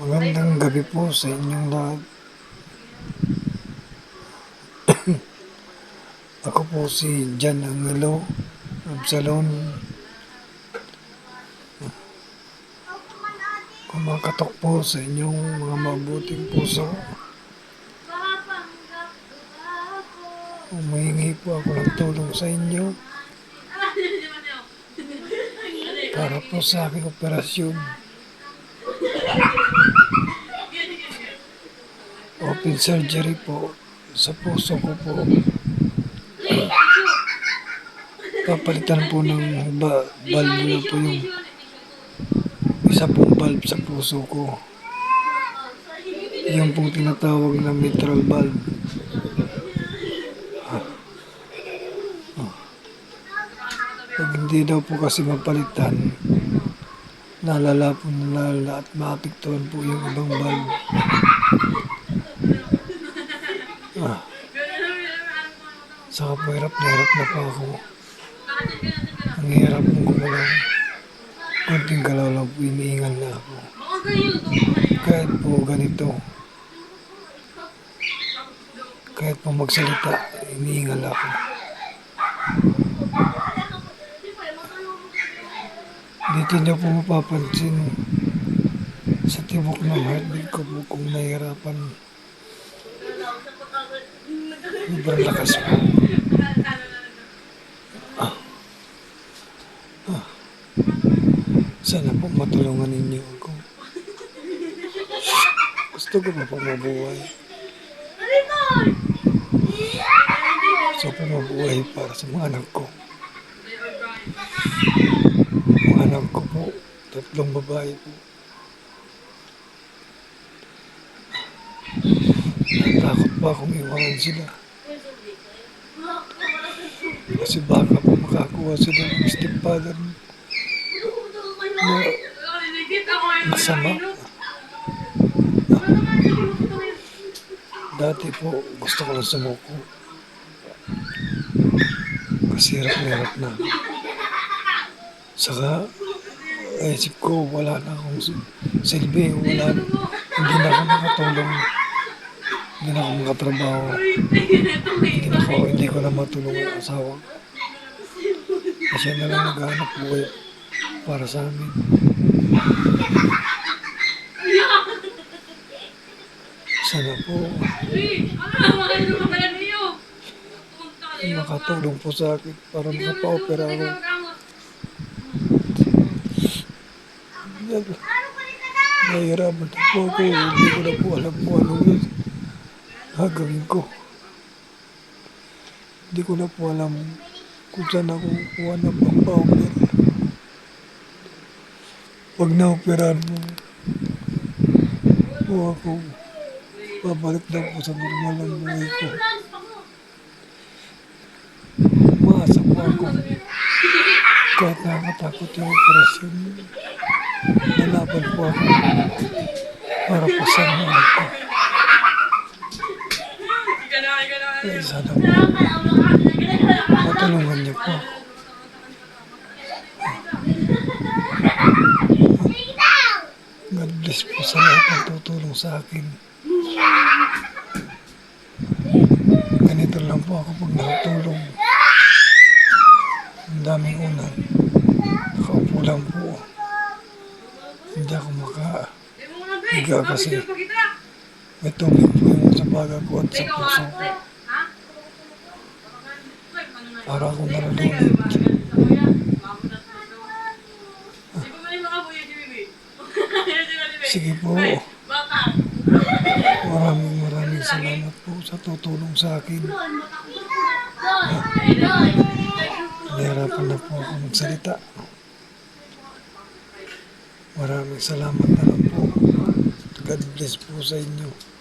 Magandang gabi po sa inyong lahat. Ako po si Jan Angelo Absalon. Kumakatok po sa inyong mga mabuting puso. Umihingi po ako ng tulong sa inyo para po sa aking operasyon. Open surgery po sa puso ko po. Papalitan po ng ba valve po yung isa pong valve sa puso ko. Yung pong tinatawag na mitral valve. Pag hindi daw po kasi mapalitan, nalala po nalala at maapektuhan po yung ibang valve. Ah. Saka po hirap na hirap na po ako. Ang hirap kong gumalaw. Konting galaw lang po, iniingal na ako. Kahit po ganito. Kahit po magsalita, iniingal ako. Dito niyo po mapapansin sa tibok ng heartbeat ko po kung nahihirapan. Sobrang lakas po. Ah. Ah. Sana po matulungan ninyo ako. Gusto ko pa po mabuhay. Gusto ko mabuhay para sa mga anak ko. Anak ko po, tatlong babae po. Natakot pa akong iwanan sila. Kasi baka po makakuha sila ng stepfather na masama. Dati po, gusto ko na sumuko. Kasi hirap na hirap na. Saka, naisip ko, wala na akong sil- silbi. Wala, hindi na ako makatulong. Hindi na ako makatrabaho. Hindi na ako, hindi ko na matulong ang asawa. Kasi na lang naghahanap buhay para sa amin. Sana po, makatulong po sa akin para makapa-opera ako. Nag- Nahihirapan na po ako. Hindi ko na po alam kung ano yun. Gagawin ko. Hindi ko na po alam kung saan ako kukuha ng pampa-opera. Pag na-operahan mo, po ako, babalik na po sa normal ang buhay ko. Umaasa po ako. Kahit nakakatakot yung operasyon, nalaban po ako para po sa mga ko. Kaya sana po, matulungan niyo po. God bless po sa lahat ng tutulong sa akin. Ganito lang po ako pag nakatulong. Ang daming unan. Nakaupo lang po. Hindi ako makahiga kasi may tubig po yung sa baga ko at sa puso ko. Para akong nalulunod. Sige po. Maraming maraming salamat po sa tutulong sa akin. Nahirapan na po ako magsalita. Maraming salamat na lang po. God bless po sa inyo.